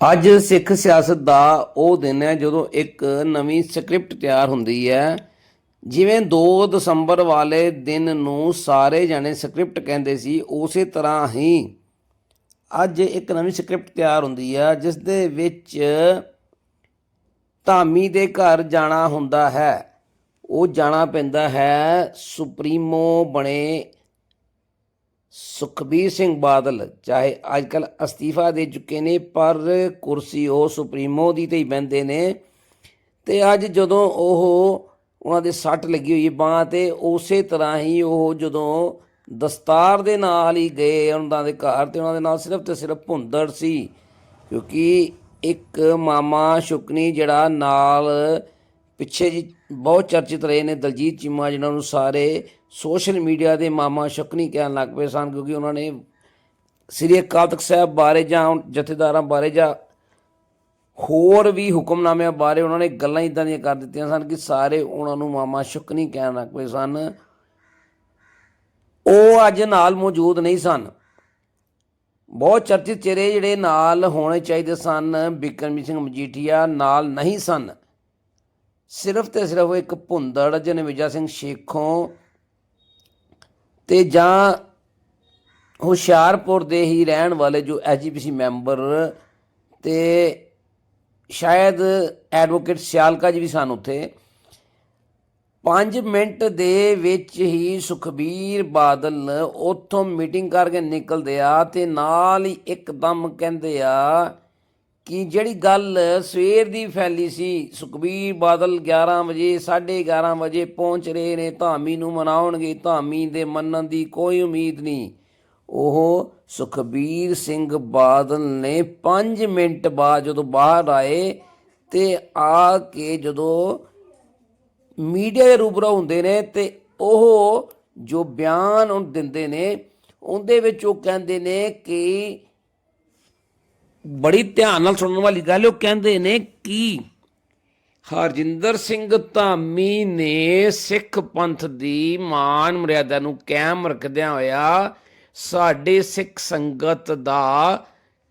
ਅੱਜ ਸਿੱਖ ਸਿਆਸਤ ਦਾ ਉਹ ਦਿਨ ਹੈ ਜਦੋਂ ਇੱਕ ਨਵੀਂ ਸਕ੍ਰਿਪਟ ਤਿਆਰ ਹੁੰਦੀ ਹੈ। ਜਿਵੇਂ 2 ਦਸੰਬਰ ਵਾਲੇ ਦਿਨ ਨੂੰ ਸਾਰੇ ਜਣੇ ਸਕ੍ਰਿਪਟ ਕਹਿੰਦੇ ਸੀ, ਉਸੇ ਤਰ੍ਹਾਂ ਹੀ ਅੱਜ ਇੱਕ ਨਵੀਂ ਸਕ੍ਰਿਪਟ ਤਿਆਰ ਹੁੰਦੀ ਹੈ ਜਿਸ ਦੇ ਵਿੱਚ ਧਾਮੀ ਦੇ ਘਰ ਜਾਣਾ ਹੁੰਦਾ ਹੈ। ਉਹ ਜਾਣਾ ਪੈਂਦਾ ਹੈ, ਸੁਪਰੀਮੋ ਬਣੇ ਸੁਖਬੀਰ ਸਿੰਘ ਬਾਦਲ, ਚਾਹੇ ਅੱਜ ਅੱਜਕੱਲ ਅਸਤੀਫਾ ਦੇ ਚੁੱਕੇ ਨੇ, ਪਰ ਕੁਰਸੀ ਉਹ ਸੁਪਰੀਮੋ ਦੀ ਤੇ ਹੀ ਬੈੰਦੇ ਨੇ। ਤੇ ਅੱਜ ਜਦੋਂ ਉਹ ਉਹਨਾਂ ਦੇ ਸੱਟ ਲੱਗੀ ਹੋਈ ਬਾਹ ਤੇ, ਉਸੇ ਤਰ੍ਹਾਂ ਹੀ ਉਹ ਜਦੋਂ ਦਸਤਾਰ ਦੇ ਨਾਲ ਹੀ ਗਏ ਉਹਨਾਂ ਦੇ ਘਰ, ਤੇ ਉਹਨਾਂ ਦੇ ਨਾਲ ਸਿਰਫ ਤੇ ਸਿਰਫ ਭੁੰਦੜ ਸੀ, ਕਿਉਂਕਿ ਇੱਕ ਮਾਮਾ ਸ਼ੁਕਨੀ ਜਿਹੜਾ ਨਾਲ ਪਿੱਛੇ ਜੀ ਬਹੁਤ ਚਰਚਿਤ ਰਹੇ ਨੇ, ਦਲਜੀਤ ਚੀਮਾ, ਜਿਨ੍ਹਾਂ ਨੂੰ ਸਾਰੇ ਸੋਸ਼ਲ ਮੀਡੀਆ ਦੇ ਮਾਮਾ ਸ਼ੁਕਨੀ ਕਹਿਣ ਲੱਗ ਪਏ ਸਨ, ਕਿਉਂਕਿ ਉਹਨਾਂ ਨੇ ਸ੍ਰੀ ਅਕਾਲ ਤਖਤ ਸਾਹਿਬ ਬਾਰੇ ਜਾਂ ਜਥੇਦਾਰਾਂ ਬਾਰੇ ਜਾਂ ਹੋਰ ਵੀ ਹੁਕਮਨਾਮਿਆਂ ਬਾਰੇ ਉਹਨਾਂ ਨੇ ਗੱਲਾਂ ਇਦਾਂ ਦੀਆਂ ਕਰ ਦਿੱਤੀਆਂ ਸਨ ਕਿ ਸਾਰੇ ਉਹਨਾਂ ਨੂੰ ਮਾਮਾ ਸ਼ੁਕਨੀ ਕਹਿਣ ਲੱਗ ਪਏ ਸਨ। ਉਹ ਅੱਜ ਨਾਲ ਮੌਜੂਦ ਨਹੀਂ ਸਨ। ਬਹੁਤ ਚਰਚਿਤ ਚਿਹਰੇ ਜਿਹੜੇ ਨਾਲ ਹੋਣੇ ਚਾਹੀਦੇ ਸਨ, ਬਿਕਰਮਜੀਤ ਸਿੰਘ ਮਜੀਠੀਆ ਨਾਲ ਨਹੀਂ ਸਨ। ਸਿਰਫ ਤੇ ਸਿਰਫ ਇੱਕ ਭੁੰਦੜ ਜਨਵਿਜਾ ਸਿੰਘ ਸ਼ੇਖੋਂ ਤੇ ਜਾਂ ਹੁਸ਼ਿਆਰਪੁਰ ਦੇ ਹੀ ਰਹਿਣ ਵਾਲੇ ਜੋ ਐਜੀਪੀਸੀ ਮੈਂਬਰ ਤੇ ਸ਼ਾਇਦ ਐਡਵੋਕੇਟ ਸਿਆਲਕਾ ਜੀ ਵੀ ਸਨ ਉੱਥੇ। 5 ਮਿੰਟ ਦੇ ਵਿੱਚ ਹੀ ਸੁਖਬੀਰ ਬਾਦਲ ਉੱਥੋਂ ਮੀਟਿੰਗ ਕਰਕੇ ਨਿਕਲਦੇ ਆ ਤੇ ਨਾਲ ਹੀ ਇੱਕਦਮ ਕਹਿੰਦੇ ਆ ਕਿ ਜਿਹੜੀ ਗੱਲ ਸਵੇਰ ਦੀ ਫੈਲੀ ਸੀ, ਸੁਖਬੀਰ ਬਾਦਲ 11 ਵਜੇ 11:30 ਵਜੇ ਪਹੁੰਚ ਰਹੇ ਨੇ, ਧਾਮੀ ਨੂੰ ਮਨਾਉਣਗੇ, ਧਾਮੀ ਦੇ ਮੰਨਣ ਦੀ ਕੋਈ ਉਮੀਦ ਨਹੀਂ। ਉਹ ਸੁਖਬੀਰ ਸਿੰਘ ਬਾਦਲ ਨੇ 5 ਮਿੰਟ ਬਾਅਦ ਜਦੋਂ ਬਾਹਰ ਆਏ ਤੇ ਆ ਕੇ ਜਦੋਂ ਮੀਡੀਆ ਦੇ ਰੂਬਰਾ ਹੁੰਦੇ ਨੇ ਤੇ ਉਹ ਜੋ ਬਿਆਨ ਉਹ ਦਿੰਦੇ ਨੇ, ਉਹਦੇ ਵਿੱਚ ਉਹ ਕਹਿੰਦੇ ਨੇ ਕਿ ਬੜੀ ਧਿਆਨ ਨਾਲ ਸੁਣਨ ਵਾਲੀ ਗੱਲ ਉਹ ਕਹਿੰਦੇ ਨੇ ਕਿ ਹਰਜਿੰਦਰ ਸਿੰਘ ਧਾਮੀ ਨੇ ਸਿੱਖ ਪੰਥ ਦੀ ਮਾਨ ਮਰਿਆਦਾ ਨੂੰ ਕਾਇਮ ਰੱਖਦਿਆਂ ਹੋਇਆ ਸਾਡੇ ਸਿੱਖ ਸੰਗਤ ਦਾ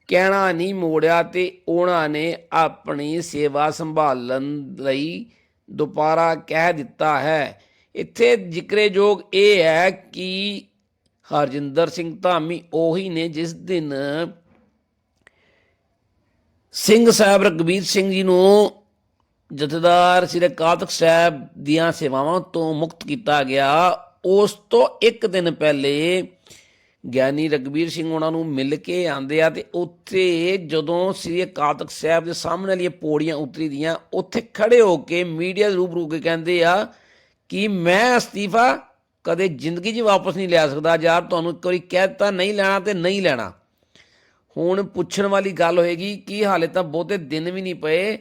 ਕਹਿਣਾ ਨਹੀਂ ਮੋੜਿਆ ਤੇ ਉਹਨਾਂ ਨੇ ਆਪਣੀ ਸੇਵਾ ਸੰਭਾਲਣ ਲਈ ਦੁਬਾਰਾ ਕਹਿ ਦਿੱਤਾ ਹੈ। ਇੱਥੇ ਜ਼ਿਕਰਯੋਗ ਇਹ ਹੈ ਕਿ ਹਰਜਿੰਦਰ ਸਿੰਘ ਧਾਮੀ ਉਹੀ ਨੇ ਜਿਸ ਦਿਨ ਸਿੰਘ ਸਾਹਿਬ ਰਗਵੀਰ ਸਿੰਘ ਜੀ ਨੂੰ ਜਥੇਦਾਰ ਸ੍ਰੀ ਅਕਾਲ ਸਾਹਿਬ ਦੀਆਂ ਸੇਵਾਵਾਂ ਤੋਂ ਮੁਕਤ ਕੀਤਾ ਗਿਆ। ਉਸ ਤੋਂ ਇੱਕ ਦਿਨ ਪਹਿਲੇ ਗਿਆਨੀ ਰਗਵੀਰ ਸਿੰਘ ਉਹਨਾਂ ਨੂੰ ਮਿਲ ਕੇ ਆਂਦੇ ਆ ਤੇ ਉੱਥੇ ਜਦੋਂ ਸ੍ਰੀ ਕਾਤਕ ਸਾਹਿਬ ਦੇ ਸਾਹਮਣੇ ਵਾਲੀਆਂ ਪੌੜੀਆਂ ਉਤਰੀ ਦੀਆਂ ਉੱਥੇ ਖੜੇ ਹੋ ਕੇ ਮੀਡੀਆ ਦੇ ਰੂਬਰੂ ਕੇ ਕਹਿੰਦੇ ਆ ਕਿ ਮੈਂ ਅਸਤੀਫਾ ਕਦੇ ਜ਼ਿੰਦਗੀ 'ਚ ਵਾਪਸ ਨਹੀਂ ਲਿਆ ਸਕਦਾ ਯਾਰ ਤੁਹਾਨੂੰ ਇੱਕ ਵਾਰੀ ਕਹਿ ਦਿੱਤਾ ਨਹੀਂ ਲੈਣਾ ਤੇ ਨਹੀਂ ਲੈਣਾ। ਹੁਣ ਪੁੱਛਣ ਵਾਲੀ ਗੱਲ ਹੋਏਗੀ ਕਿ ਹਾਲੇ ਤਾਂ ਬਹੁਤੇ ਦਿਨ ਵੀ ਨਹੀਂ ਪਏ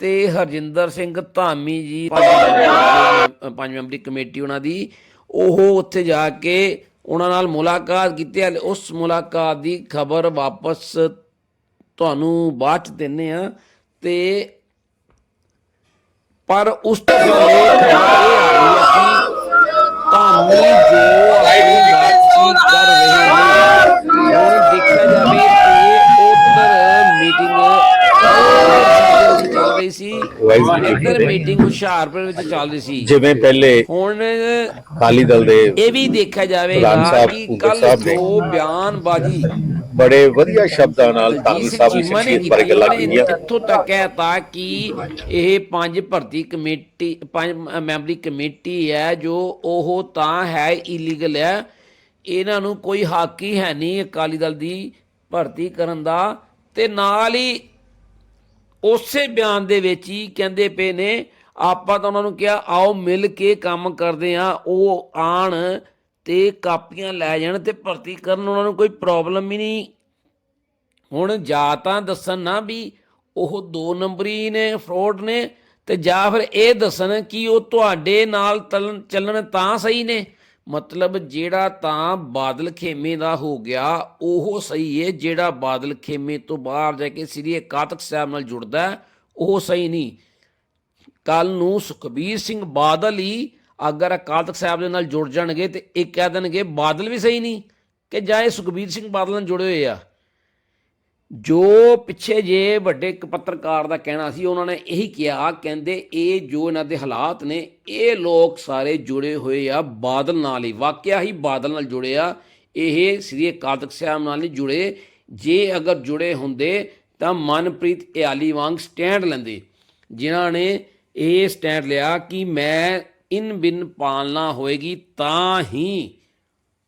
ਤੇ ਹਰਜਿੰਦਰ ਸਿੰਘ ਧਾਮੀ ਜੀ ਪੰਜ ਮੈਂਬਰੀ ਕਮੇਟੀ ਉਹਨਾਂ ਦੀ, ਉਹ ਉੱਥੇ ਜਾ ਕੇ ਉਹਨਾਂ ਨਾਲ ਮੁਲਾਕਾਤ ਕੀਤੀ। ਹੈ ਉਸ ਮੁਲਾਕਾਤ ਦੀ ਖਬਰ ਵਾਪਸ ਤੁਹਾਨੂੰ ਬਾਅਦ ਚ ਦਿੰਨੇ ਆ। ਤੇ ਪਰ ਉਸ ਤੋਂ ਇਹ ਆ ਰਹੀ ਹੈ ਕਿ ਧਾਮੀ ਜੋ ਆਪਣੀ ਬਾਤਚੀਤ ਕਰ ਰਹੇ ਨੇ ਹੁਣ ਦੇਖਿਆ ਜਾਵੇ ਤੇ ਉਧਰ ਮੀਟਿੰਗ ਚੱਲ ਸੀ ਇੱਧਰ ਮੀਟਿੰਗ ਹੁਸ਼ਿਆਰਪੁਰ ਵਿੱਚ ਚੱਲ ਰਹੀ ਸੀ ਜਿਵੇਂ ਪਹਿਲੇ ਹੁਣ ਅਕਾਲੀ ਦਲ ਦੇ ਇਹ ਵੀ ਦੇਖਿਆ ਜਾਵੇਗਾ ਪ੍ਰਧਾਨ ਸਾਹਿਬ, ਕਿ ਭੁੱਲਰ ਕੱਲ ਸਾਹਿਬ ਨੇ ਜੋ ਬਿਆਨਬਾਜ਼ੀ ਬੜੇ ਵਧੀਆ ਸ਼ਬਦਾਂ ਨਾਲ ਧਾਮੀ ਸਾਹਿਬ ਦੀ ਚੀਮਾ ਨੇ ਸ਼ਖਸੀਅਤ ਬਾਰੇ ਕੀਤੀ ਗੱਲਾਂ ਉਹਨੇ ਕੀਤੀਆਂ। ਇੱਥੋਂ ਤੱਕ ਕਹਿਤਾ ਕਿ ਇਹ ਪੰਜ ਭਰਤੀ ਕਮੇਟੀ ਪੰਜ ਮੈਂਬਰੀ ਕਮੇਟੀ ਹੈ ਜੋ ਉਹ ਤਾਂ ਹੈ ਇਲੀਗਲ ਹੈ। ਇਹਨਾਂ ਨੂੰ ਕੋਈ ਹੱਕ ਹੀ ਹੈ ਨਹੀਂ ਅਕਾਲੀ ਦਲ ਦੀ ਭਰਤੀ ਕਰਨ ਦਾ ਤੇ ਨਾਲ ਹੀ ਉਸੇ ਬਿਆਨ ਦੇ ਵਿੱਚ ਹੀ ਕਹਿੰਦੇ ਪਏ ਨੇ, ਆਪਾਂ ਤਾਂ ਉਹਨਾਂ ਨੂੰ ਕਿਹਾ, ਆਓ ਮਿਲ ਕੇ ਕੰਮ ਕਰਦੇ ਆ ਉਹ ਆਣ ਤੇ ਕਾਪੀਆਂ ਲੈ ਜਾਣ ਤੇ ਭਰਤੀ ਕਰਨ, ਉਹਨਾਂ ਨੂੰ ਕੋਈ ਪ੍ਰੋਬਲਮ ਹੀ ਨਹੀਂ। ਹੁਣ ਜਾਂ ਤਾਂ ਦੱਸਣ ਨਾ ਵੀ ਉਹ ਦੋ ਨੰਬਰੀ ਨੇ ਫਰੋਡ ਨੇ, ਤੇ ਜਾਂ ਫਿਰ ਇਹ ਦੱਸਣ ਕਿ ਉਹ ਤੁਹਾਡੇ ਨਾਲ ਤਲਨ- ਚੱਲਣ ਤਾਂ ਸਹੀ ਨੇ। ਮਤਲਬ ਜਿਹੜਾ ਤਾਂ ਬਾਦਲ ਖੇਮੇ ਦਾ ਹੋ ਗਿਆ, ਉਹ ਸਹੀ ਹੈ ਜਿਹੜਾ ਬਾਦਲ ਖੇਮੇ ਤੋਂ ਬਾਹਰ ਜਾ ਕੇ ਸ੍ਰੀ ਅਕਾਲ ਸਾਹਿਬ ਨਾਲ ਜੁੜਦਾ, ਉਹ ਸਹੀ ਨਹੀਂ। ਕੱਲ ਨੂੰ ਸੁਖਬੀਰ ਸਿੰਘ ਬਾਦਲ ਹੀ ਅਗਰ ਅਕਾਲ ਤਖਤ ਸਾਹਿਬ ਦੇ ਨਾਲ ਜੁੜ ਜਾਣਗੇ ਤੇ ਇਹ ਕਹਿ ਦੇਣਗੇ, ਬਾਦਲ ਵੀ ਸਹੀ ਨਹੀਂ, ਕਿ ਜਾਂ ਇਹ ਸੁਖਬੀਰ ਸਿੰਘ ਬਾਦਲ ਨਾਲ ਜੁੜੇ ਹੋਏ ਆ। ਜੋ ਪਿੱਛੇ ਜੇ ਵੱਡੇ ਇੱਕ ਪੱਤਰਕਾਰ ਦਾ ਕਹਿਣਾ ਸੀ, ਉਹਨਾਂ ਨੇ ਇਹੀ ਕਿਹਾ, ਕਹਿੰਦੇ ਇਹ ਜੋ ਇਹਨਾਂ ਦੇ ਹਾਲਾਤ ਨੇ, ਇਹ ਲੋਕ ਸਾਰੇ ਜੁੜੇ ਹੋਏ ਆ ਬਾਦਲ ਨਾਲ ਹੀ, ਵਾਕਿਆ ਹੀ ਬਾਦਲ ਨਾਲ ਜੁੜੇ ਆ। ਇਹ ਸ੍ਰੀ ਅਕਾਲ ਸਾਹਿਬ ਨਾਲ ਨਹੀਂ ਜੁੜੇ। ਜੇ ਅਗਰ ਜੁੜੇ ਹੁੰਦੇ ਤਾਂ ਮਨਪ੍ਰੀਤ ਇਆਲੀ ਵਾਂਗ ਸਟੈਂਡ ਲੈਂਦੇ। ਜਿਨ੍ਹਾਂ ਨੇ ਇਹ ਸਟੈਂਡ ਲਿਆ ਕਿ ਮੈਂ ਇਨ ਬਿਨ ਪਾਲਣਾ ਹੋਏਗੀ, ਤਾਂ ਹੀ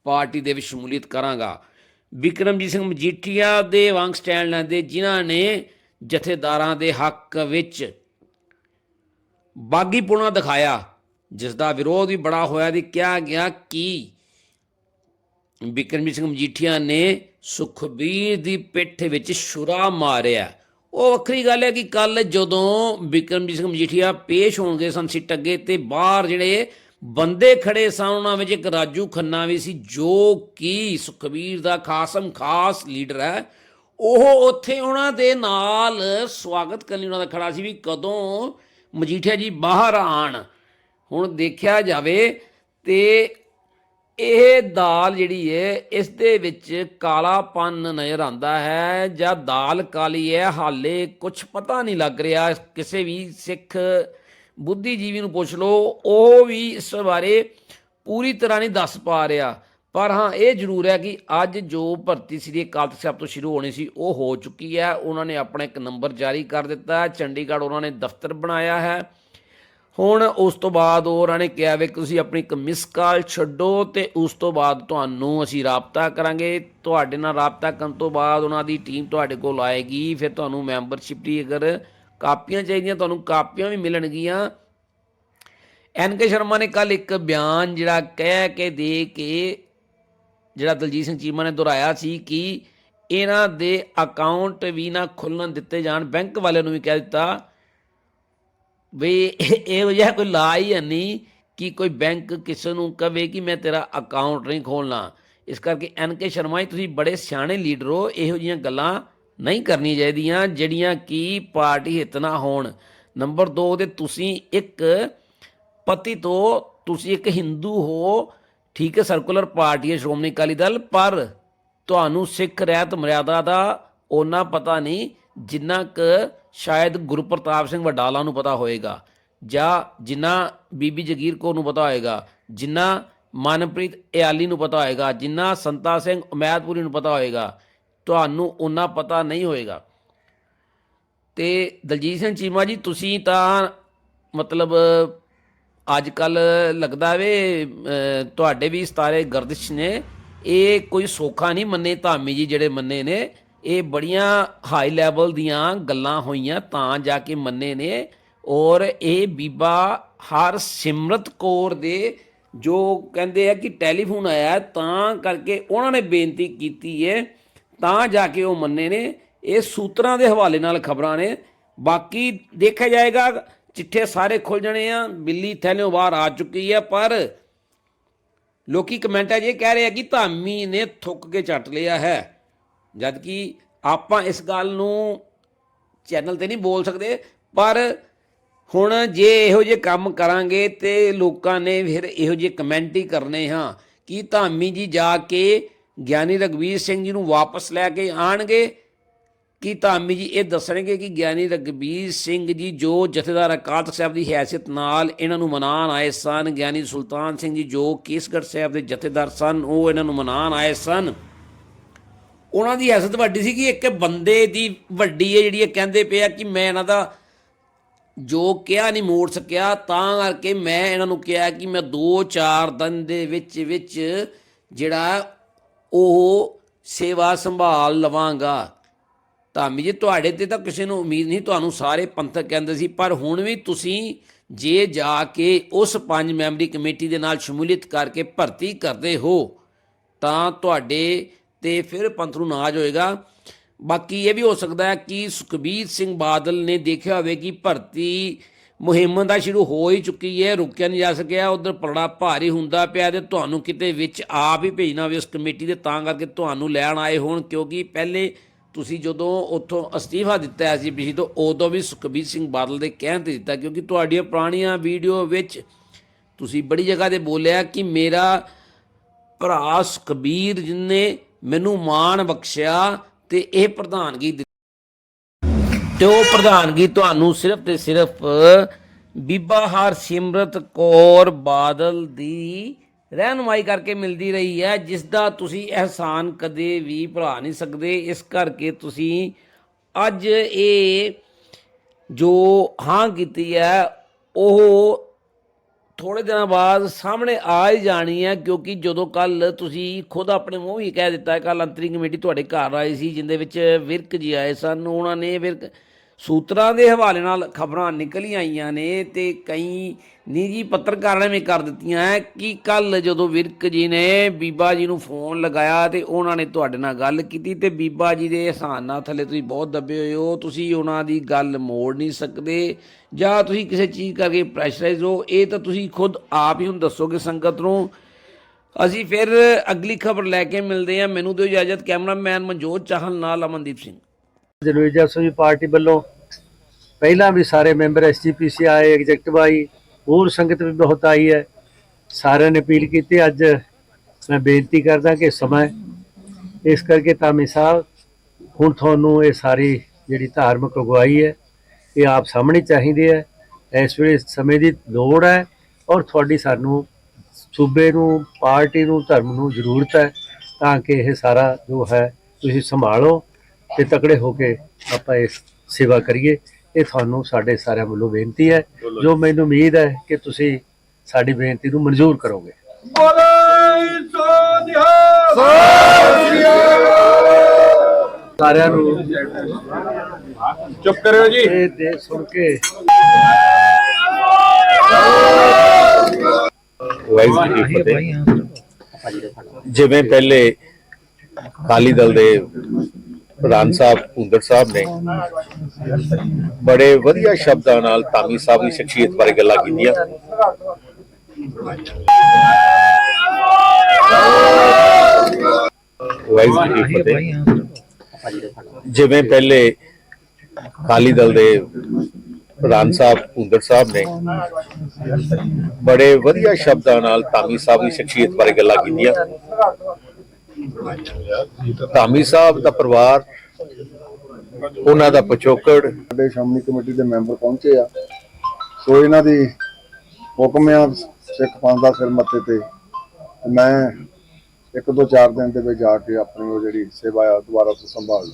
ਪਾਰਟੀ ਦੇ ਵਿੱਚ ਸ਼ਮੂਲੀਅਤ ਕਰਾਂਗਾ। ਵਿਕਰਮਜੀਤ ਸਿੰਘ ਮਜੀਠੀਆ ਦੇ ਵਾਂਗ ਸਟੈਂਡ ਲੈਂਦੇ ਜਿਨ੍ਹਾਂ ਨੇ ਜਥੇਦਾਰਾਂ ਦੇ ਹੱਕ ਵਿੱਚ ਬਾਗੀ ਪੁਣਾ ਦਿਖਾਇਆ, ਜਿਸ ਦਾ ਵਿਰੋਧ ਵੀ ਬੜਾ ਹੋਇਆ ਤੇ ਕਿਹਾ ਗਿਆ ਕਿ ਬਿਕਰਮਜੀਤ ਸਿੰਘ ਮਜੀਠੀਆ ਨੇ ਸੁਖਬੀਰ ਦੀ ਪਿੱਠ ਵਿੱਚ ਛੁਰਾ ਮਾਰਿਆ। ਉਹ ਵੱਖਰੀ ਗੱਲ ਹੈ ਕਿ ਕੱਲ ਜਦੋਂ ਬਿਕਰਮਜੀਤ ਸਿੰਘ ਮਜੀਠੀਆ ਪੇਸ਼ ਹੋਣਗੇ ਸਨ ਸਿੱਟ ਅੱਗੇ ਤੇ ਬਾਹਰ ਜਿਹੜੇ ਬੰਦੇ ਖੜੇ ਸਨ ਉਹਨਾਂ ਵਿੱਚ, ਇੱਕ ਰਾਜੂ ਖੰਨਾ ਵੀ ਸੀ, ਜੋ ਕਿ ਸੁਖਬੀਰ ਦਾ ਖਾਸਮ ਖਾਸ ਲੀਡਰ ਹੈ। ਉਹ ਉੱਥੇ ਉਹਨਾਂ ਦੇ ਨਾਲ ਸਵਾਗਤ ਕਰਨ ਲਈ ਉਹਨਾਂ ਦਾ ਖੜਾ ਸੀ ਵੀ ਕਦੋਂ ਮਜੀਠੀਆ ਜੀ ਬਾਹਰ ਆਣ। ਹੁਣ ਦੇਖਿਆ ਜਾਵੇ ਤੇ ਇਹ ਦਾਲ ਜਿਹੜੀ ਹੈ ਇਸ ਦੇ ਵਿੱਚ ਕਾਲਾਪਨ ਨਜ਼ਰ ਆਉਂਦਾ ਹੈ ਜਾਂ ਦਾਲ ਕਾਲੀ ਹੈ, ਹਾਲੇ ਕੁਝ ਪਤਾ ਨਹੀਂ ਲੱਗ ਰਿਹਾ। ਕਿਸੇ ਵੀ ਸਿੱਖ ਬੁੱਧੀਜੀਵੀ ਨੂੰ ਪੁੱਛ ਲਓ, ਉਹ ਵੀ ਇਸ ਬਾਰੇ ਪੂਰੀ ਤਰ੍ਹਾਂ ਨਹੀਂ ਦੱਸ ਪਾ ਰਿਹਾ। ਪਰ ਹਾਂ, ਇਹ ਜ਼ਰੂਰ ਹੈ ਕਿ ਅੱਜ ਜੋ ਭਰਤੀ ਸ੍ਰੀ ਅਕਾਲ ਤਖਤ ਸਾਹਿਬ ਤੋਂ ਸ਼ੁਰੂ ਹੋਣੀ ਸੀ, ਉਹ ਹੋ ਚੁੱਕੀ ਹੈ। ਉਹਨਾਂ ਨੇ ਆਪਣਾ ਇੱਕ ਨੰਬਰ ਜਾਰੀ ਕਰ ਦਿੱਤਾ। ਹੈ ਚੰਡੀਗੜ੍ਹ ਉਹਨਾਂ ਨੇ ਦਫ਼ਤਰ ਬਣਾਇਆ ਹੈ। ਹੁਣ ਉਸ ਤੋਂ ਬਾਅਦ ਉਹਨਾਂ ਨੇ ਕਿਹਾ ਵੇ ਤੁਸੀਂ ਆਪਣੀ ਇੱਕ ਮਿਸ ਕਾਲ ਛੱਡੋ ਤੇ ਉਸ ਤੋਂ ਬਾਅਦ ਤੁਹਾਨੂੰ ਅਸੀਂ ਰਾਬਤਾ ਕਰਾਂਗੇ। ਤੁਹਾਡੇ ਨਾਲ ਰਾਬਤਾ ਕਰਨ ਤੋਂ ਬਾਅਦ ਉਹਨਾਂ ਦੀ ਟੀਮ ਤੁਹਾਡੇ ਕੋਲ ਆਏਗੀ, ਫਿਰ ਤੁਹਾਨੂੰ ਮੈਂਬਰਸ਼ਿਪ ਦੀ ਅਗਰ ਕਾਪੀਆਂ ਚਾਹੀਦੀਆਂ, ਤੁਹਾਨੂੰ ਕਾਪੀਆਂ ਵੀ ਮਿਲਣਗੀਆਂ। ਐਨ ਕੇ ਸ਼ਰਮਾ ਨੇ ਕੱਲ ਇੱਕ ਬਿਆਨ ਜਿਹੜਾ ਕਹਿ ਕੇ ਦੇ ਕੇ ਜਿਹੜਾ ਦਲਜੀਤ ਸਿੰਘ ਚੀਮਾ ਨੇ ਦੁਹਰਾਇਆ ਸੀ ਕਿ ਇਹਨਾਂ ਦੇ ਅਕਾਊਂਟ ਵੀ ਨਾ ਖੁੱਲਣ ਦਿੱਤੇ ਜਾਣ, ਬੈਂਕ ਵਾਲਿਆਂ ਨੂੰ ਵੀ ਕਹਿ ਦਿੱਤਾ ਵੀ ਇਹੋ ਜਿਹਾ ਕੋਈ ਲਾ ਹੀ ਹੈ ਨਹੀਂ ਕਿ ਕੋਈ ਬੈਂਕ ਕਿਸੇ ਨੂੰ ਕਵੇ ਕਿ ਮੈਂ ਤੇਰਾ ਅਕਾਊਂਟ ਨਹੀਂ ਖੋਲਣਾ ਇਸ ਕਰਕੇ ਐਨ ਕੇ ਸ਼ਰਮਾ ਜੀ, ਤੁਸੀਂ ਬੜੇ ਸਿਆਣੇ ਲੀਡਰ ਹੋ, ਇਹੋ ਜਿਹੀਆਂ ਗੱਲਾਂ ਨਹੀਂ ਕਰਨੀਆਂ ਚਾਹੀਦੀਆਂ, ਜਿਹੜੀਆਂ ਕਿ ਪਾਰਟੀ ਹਿੱਤ ਨਾ ਹੋਣ। ਨੰਬਰ 2 ਤੇ ਤੁਸੀਂ ਇੱਕ ਪਤੀ ਤੋਂ ਤੁਸੀਂ ਇੱਕ ਹਿੰਦੂ ਹੋ, ਠੀਕ ਹੈ, ਸਰਕੂਲਰ ਪਾਰਟੀ ਹੈ ਸ਼੍ਰੋਮਣੀ ਅਕਾਲੀ ਦਲ, ਪਰ ਤੁਹਾਨੂੰ ਸਿੱਖ ਰਹਿਤ ਮਰਿਆਦਾ ਦਾ ਉਹਨਾਂ ਪਤਾ ਨਹੀਂ, ਜਿੰਨਾ ਕੁ ਸ਼ਾਇਦ ਗੁਰਪ੍ਰਤਾਪ ਸਿੰਘ ਵਡਾਲਾ ਨੂੰ ਪਤਾ ਹੋਏਗਾ, ਜਾਂ ਜਿੰਨਾ ਬੀਬੀ ਜਗੀਰ ਕੌਰ ਨੂੰ ਪਤਾ ਹੋਏਗਾ, ਜਿੰਨਾ ਮਨਪ੍ਰੀਤ ਇਆਲੀ ਨੂੰ ਪਤਾ ਹੋਏਗਾ, ਜਿੰਨਾ ਸੰਤਾ ਸਿੰਘ ਉਮੈਦਪੁਰੀ ਨੂੰ ਪਤਾ ਹੋਏਗਾ। ਤੁਹਾਨੂੰ ਉਹਨਾਂ ਪਤਾ ਨਹੀਂ ਹੋਏਗਾ। ਤੇ ਦਲਜੀਤ ਸਿੰਘ ਚੀਮਾ ਜੀ, ਤੁਸੀਂ ਤਾਂ ਮਤਲਬ ਅੱਜ ਕੱਲ ਲੱਗਦਾ ਵੇ ਤੁਹਾਡੇ ਵੀ ਸਤਾਰੇ ਗਰਦਿਸ਼ ਨੇ। ਇਹ ਕੋਈ ਸੋਖਾ ਨਹੀਂ ਮੰਨੇ ਧਾਮੀ ਜੀ ਜਿਹੜੇ ਮੰਨੇ ਨੇ। ਇਹ ਬੜੀਆਂ ਹਾਈ ਲੈਵਲ ਦੀਆਂ ਗੱਲਾਂ ਹੋਈਆਂ ਤਾਂ ਜਾ ਕੇ ਮੰਨੇ ਨੇ। ਔਰ ਇਹ ਬੀਬਾ ਹਰ ਸਿਮਰਤ ਕੌਰ ਦੇ ਜੋ ਕਹਿੰਦੇ ਆ ਕਿ ਟੈਲੀਫੋਨ ਆਇਆ ਤਾਂ ਕਰਕੇ ਉਹਨਾਂ ਨੇ ਬੇਨਤੀ ਕੀਤੀ ਹੈ ਤਾਂ ਜਾ ਕੇ ਉਹ ਮੰਨੇ ਨੇ। ਇਹ ਸੂਤਰਾਂ ਦੇ ਹਵਾਲੇ ਨਾਲ ਖਬਰਾਂ ਨੇ। ਬਾਕੀ ਦੇਖਿਆ ਜਾਏਗਾ, ਚਿੱਠੇ ਸਾਰੇ ਖੁੱਲ ਜਾਣੇ ਆ। ਬਿੱਲੀ ਥੈਲਿਓਂ ਬਾਹਰ ਆ ਚੁੱਕੀ ਹੈ ਪਰ ਲੋਕੀ ਕਮੈਂਟਾਂ 'ਚ ਇਹ ਕਹਿ ਰਹੇ ਆ ਕਿ ਧਾਮੀ ਨੇ ਥੁੱਕ ਕੇ ਚੱਟ ਲਿਆ ਹੈ। ਜਦ ਕਿ ਆਪਾਂ ਇਸ ਗੱਲ ਨੂੰ ਚੈਨਲ ਤੇ ਨਹੀਂ ਬੋਲ ਸਕਦੇ, ਪਰ ਹੁਣ ਜੇ ਇਹੋ ਜਿਹੇ ਕੰਮ ਕਰਾਂਗੇ ਤੇ ਲੋਕਾਂ ਨੇ ਫਿਰ ਇਹੋ ਜਿਹੇ ਕਮੈਂਟ ਹੀ ਕਰਨੇ ਹਾਂ ਕਿ ਧਾਮੀ ਜੀ ਜਾ ਕੇ ਗਿਆਨੀ ਰਗਵੀਰ ਸਿੰਘ ਜੀ ਨੂੰ ਵਾਪਸ ਲੈ ਕੇ ਆਣਗੇ। ਕਿ ਧਾਮੀ ਜੀ ਇਹ ਦੱਸਣਗੇ ਕਿ ਗਿਆਨੀ ਰਗਵੀਰ ਸਿੰਘ ਜੀ ਜੋ ਜਥੇਦਾਰ ਅਕਾਲ ਸਾਹਿਬ ਦੀ ਹੈਸੀਅਤ ਨਾਲ ਇਹਨਾਂ ਨੂੰ ਮਨਾਉਣ ਆਏ ਸਨ, ਗਿਆਨੀ ਸੁਲਤਾਨ ਸਿੰਘ ਜੀ ਜੋ ਕੇਸਗੜ੍ਹ ਸਾਹਿਬ ਦੇ ਜਥੇਦਾਰ ਸਨ, ਉਹ ਇਹਨਾਂ ਨੂੰ ਮਨਾਉਣ ਆਏ ਸਨ। ਉਹਨਾਂ ਦੀ ਹੈਸੀਅਤ ਵੱਡੀ ਸੀ ਕਿ ਇੱਕ ਬੰਦੇ ਦੀ ਵੱਡੀ ਹੈ ਜਿਹੜੀ ਇਹ ਕਹਿੰਦੇ ਪਏ ਆ ਕਿ ਮੈਂ ਇਹਨਾਂ ਦਾ ਜੋ ਕਿਹਾ ਨਹੀਂ ਮੋੜ ਸਕਿਆ, ਤਾਂ ਕਰਕੇ ਮੈਂ ਇਹਨਾਂ ਨੂੰ ਕਿਹਾ ਕਿ ਮੈਂ 2-4 ਦਿਨ ਦੇ ਵਿੱਚ ਵਿੱਚ ਜਿਹੜਾ ਉਹ ਸੇਵਾ ਸੰਭਾਲ ਲਵਾਂਗਾ। ਧਾਮੀ ਜੀ, ਤੁਹਾਡੇ ਤੇ ਤਾਂ ਕਿਸੇ ਨੂੰ ਉਮੀਦ ਨਹੀਂ, ਤੁਹਾਨੂੰ ਸਾਰੇ ਪੰਥਕ ਕਹਿੰਦੇ ਸੀ, ਪਰ ਹੁਣ ਵੀ ਤੁਸੀਂ ਜੇ ਜਾ ਕੇ ਉਸ ਪੰਜ ਮੈਂਬਰੀ ਕਮੇਟੀ ਦੇ ਨਾਲ ਸ਼ਮੂਲੀਅਤ ਕਰਕੇ ਭਰਤੀ ਕਰਦੇ ਹੋ, ਤਾਂ ਤੁਹਾਡੇ ਤੇ ਫਿਰ ਪੰਥ ਨੂੰ ਨਾਜ ਹੋਏਗਾ। ਬਾਕੀ ਇਹ ਵੀ ਹੋ ਸਕਦਾ ਹੈ ਕਿ ਸੁਖਬੀਰ ਸਿੰਘ ਬਾਦਲ ਨੇ ਦੇਖਿਆ ਹੋਵੇ ਕਿ ਭਰਤੀ ਮੁਹਿੰਮ ਦਾ ਸ਼ੁਰੂ ਹੋ ਹੀ ਚੁੱਕੀ ਹੈ, ਰੁਕਿਆ ਨਹੀਂ ਜਾ ਸਕਿਆ, ਉਧਰ ਪਲੜਾ ਭਾਰੀ ਹੁੰਦਾ ਪਿਆ ਤੇ ਤੁਹਾਨੂੰ ਕਿਤੇ ਵਿੱਚ ਆਪ ਹੀ ਭੇਜਣਾ ਹੋਵੇ ਉਸ ਕਮੇਟੀ ਦੇ, ਤਾਂ ਕਰਕੇ ਤੁਹਾਨੂੰ ਲੈਣ ਆਏ ਹੋਣ, ਕਿਉਂਕਿ ਪਹਿਲੇ ਤੁਸੀਂ ਜਦੋਂ ਉੱਥੋਂ ਅਸਤੀਫਾ ਦਿੱਤਾ ਸੀ ਬਿਜਲੀ ਤੋਂ, ਉਦੋਂ ਵੀ ਸੁਖਬੀਰ ਸਿੰਘ ਬਾਦਲ ਦੇ ਕਹਿਣ ਤੇ ਦਿੱਤਾ, ਕਿਉਂਕਿ ਤੁਹਾਡੀਆਂ ਪੁਰਾਣੀਆਂ ਵੀਡੀਓ ਵਿੱਚ ਤੁਸੀਂ ਬੜੀ ਜਗ੍ਹਾ ਤੇ ਬੋਲਿਆ ਕਿ ਮੇਰਾ ਭਰਾ ਸੁਖਬੀਰ ਜਿਨੇ ਮੈਨੂੰ ਮਾਣ ਬਖਸ਼ਿਆ ਤੇ ਇਹ ਪ੍ਰਧਾਨਗੀ ਦਿੱਤੀ ਤੇ ਉਹ ਪ੍ਰਧਾਨਗੀ ਤੁਹਾਨੂੰ ਸਿਰਫ ਤੇ ਸਿਰਫ ਬੀਬਾ ਹਰਸਿਮਰਤ ਕੌਰ ਬਾਦਲ ਦੀ ਰਹਿਨੁਮਾਈ ਕਰਕੇ ਮਿਲਦੀ ਰਹੀ ਹੈ, ਜਿਸ ਦਾ ਤੁਸੀਂ ਅਹਿਸਾਨ ਕਦੇ ਵੀ ਭੁਲਾ ਨਹੀਂ ਸਕਦੇ। ਇਸ ਕਰਕੇ ਤੁਸੀਂ ਅੱਜ ਇਹ ਜੋ ਹਾਂ ਕੀਤੀ ਹੈ, ਉਹ ਥੋੜੇ ਦਿਨਾਂ ਬਾਅਦ ਸਾਹਮਣੇ ਆ ਹੀ ਜਾਣੀ ਹੈ, ਕਿਉਂਕਿ ਜਦੋਂ ਕੱਲ ਤੁਸੀਂ ਖੁਦ ਆਪਣੇ ਮੂੰਹ ਵੀ ਕਹਿ ਦਿੱਤਾ ਹੈ, ਕੱਲ ਅੰਤਰੀ ਕਮੇਟੀ ਤੁਹਾਡੇ ਘਰ ਆਈ ਸੀ, ਜਿੰਦੇ ਵਿੱਚ ਵਿਰਕ ਜੀ ਆਏ ਸਨ। ਉਹਨਾਂ ਨੇ ਵਿਰਕ ਸੂਤਰਾਂ ਦੇ ਹਵਾਲੇ ਨਾਲ ਖਬਰਾਂ ਨਿਕਲੀਆਂ ਆਈਆਂ ਨੇ ਤੇ ਕਈ ਨਿੱਜੀ ਪੱਤਰਕਾਰਾਂ ਨੇ ਵੀ ਕਰ ਦਿੱਤੀਆਂ ਹੈ ਕਿ ਕੱਲ ਜਦੋਂ ਵਿਰਕ ਜੀ ਨੇ ਬੀਬਾ ਜੀ ਨੂੰ ਫੋਨ ਲਗਾਇਆ ਤੇ ਉਹਨਾਂ ਨੇ ਤੁਹਾਡੇ ਨਾਲ ਗੱਲ ਕੀਤੀ ਤੇ ਬੀਬਾ ਜੀ ਦੇ ਅਹਿਸਾਨ ਨਾਲ ਥੱਲੇ ਤੁਸੀਂ ਬਹੁਤ ਦੱਬੇ ਹੋਏ ਹੋ, ਤੁਸੀਂ ਉਹਨਾਂ ਦੀ ਗੱਲ ਮੋੜ ਨਹੀਂ ਸਕਦੇ ਜਾਂ ਤੁਸੀਂ ਕਿਸੇ ਚੀਜ਼ ਕਰਕੇ ਪ੍ਰੈਸ਼ਰਾਈਜ਼ ਹੋ, ਇਹ ਤਾਂ ਤੁਸੀਂ ਖੁਦ ਆਪ ਹੀ ਹੁਣ ਦੱਸੋਗੇ ਸੰਗਤ ਨੂੰ। ਅਸੀਂ ਫਿਰ ਅਗਲੀ ਖਬਰ ਲੈ ਕੇ ਮਿਲਦੇ ਹਾਂ। ਮੈਨੂੰ ਦਿਓ ਇਜਾਜ਼ਤ, ਕੈਮਰਾਮੈਨ ਮਨਜੋਤ ਚਾਹਲ ਨਾਲ ਅਮਨਦੀਪ ਸਿੰਘ। ਜਨਵੀ ਜਸਵੀ ਪਾਰਟੀ ਵੱਲੋਂ ਪਹਿਲਾਂ ਵੀ ਸਾਰੇ ਮੈਂਬਰ ਐਸਜੀਪੀਸੀ ਆਏ ਐਗਜ਼ੈਕਟਿਵ ਆਈ, ਹੋਰ ਸੰਗਤ ਵੀ ਬਹੁਤ ਆਈ ਹੈ। ਸਾਰਿਆਂ ਨੇ ਅਪੀਲ ਕੀਤੀ, ਅੱਜ ਮੈਂ ਬੇਨਤੀ ਕਰਦਾ ਕਿ ਸਮਾਂ ਇਸ ਕਰਕੇ ਧਾਮੀ ਸਾਹਿਬ, ਹੁਣ ਤੁਹਾਨੂੰ ਇਹ ਸਾਰੀ ਜਿਹੜੀ ਧਾਰਮਿਕ ਅਗਵਾਈ ਹੈ, ਇਹ ਆਪ ਸਾਹਮਣੇ ਚਾਹੀਦੀ ਹੈ। ਇਸ ਵੇਲੇ ਸਮੇਂ ਦੀ ਲੋੜ ਹੈ ਔਰ ਤੁਹਾਡੀ ਸਾਨੂੰ ਸੂਬੇ ਨੂੰ, ਪਾਰਟੀ ਨੂੰ, ਧਰਮ ਨੂੰ ਜ਼ਰੂਰਤ ਹੈ ਤਾਂ ਕਿ ਇਹ ਸਾਰਾ ਜੋ ਹੈ ਤੁਸੀਂ ਸੰਭਾਲੋ। ਤੇ ਤਕੜੇ ਹੋ ਕੇ ਆਪਾਂ ਇਸ ਸੇਵਾ ਕਰੀਏ ਇਹ ਤੁਹਾਨੂੰ ਸਾਡੇ ਸਾਰਿਆਂ ਵੱਲੋਂ ਬੇਨਤੀ ਹੈ। ਜੋ। ਮੈਨੂੰ ਉਮੀਦ ਹੈ ਕਿ ਤੁਸੀਂ ਸਾਡੀ ਬੇਨਤੀ ਨੂੰ ਮਨਜ਼ੂਰ ਕਰੋਗੇ। ਸਾਰਿਆਂ ਨੂੰ ਚੁੱਪ ਕਰਿਓ ਜੀ। ਇਹ ਦੇ ਸੁਣ ਕੇ ਵਾਹਿਗੁਰੂ ਜੀ ਕੀ ਫਤਿਹ। ਜਿਵੇਂ ਪਹਿਲੇ ਅਕਾਲੀ ਦਲ ਦੇ ਪ੍ਰਧਾਨ ਸਾਹਿਬ ਹੁੰਦਰ ਸਾਹਿਬ ਨੇ ਬੜੇ ਵਧੀਆ ਸ਼ਬਦਾਂ ਨਾਲ ਧਾਮੀ ਸਾਹਿਬ ਦੀ ਸ਼ਖਸੀਅਤ ਬਾਰੇ ਗੱਲਾਂ ਕੀਤੀਆਂ। ਵਾਹਿਗੁਰੂ ਜੀ ਕੀ ਫਤਿਹ। ਜਿਵੇਂ ਪਹਿਲੇ ਅਕਾਲੀ ਦਲ ਦੇ ਪ੍ਰਧਾਨ ਸਾਹਿਬ ਹੁੰਦਰ ਸਾਹਿਬ ਨੇ ਬੜੇ ਵਧੀਆ ਸ਼ਬਦਾਂ ਨਾਲ ਧਾਮੀ ਸਾਹਿਬ ਦੀ ਸ਼ਖਸੀਅਤ ਬਾਰੇ ਗੱਲਾਂ ਕੀਤੀਆਂ। ਧਾਮੀ ਸਾਹਿਬ ਦਾ ਪਰਿਵਾਰ, ਉਹਨਾਂ ਦਾ ਪਿਛੋਕੜ। ਸਾਡੇ ਸ਼੍ਰੋਮਣੀ ਕਮੇਟੀ ਦੇ ਮੈਂਬਰ ਪਹੁੰਚੇ ਆ। ਸੋ ਇਹਨਾਂ ਦੀ ਹੁਕਮ ਆ ਸਿੱਖ ਪੰਥ ਦਾ ਸਿਰ ਮੱਥੇ ਤੇ। ਮੈਂ ਇੱਕ ਦੋ ਚਾਰ ਦਿਨ ਦੇ ਵਿੱਚ ਜਾ ਕੇ ਆਪਣੀ ਉਹ ਜਿਹੜੀ ਸੇਵਾ ਆ, ਦੁਬਾਰਾ ਤੋਂ ਸੰਭਾਲ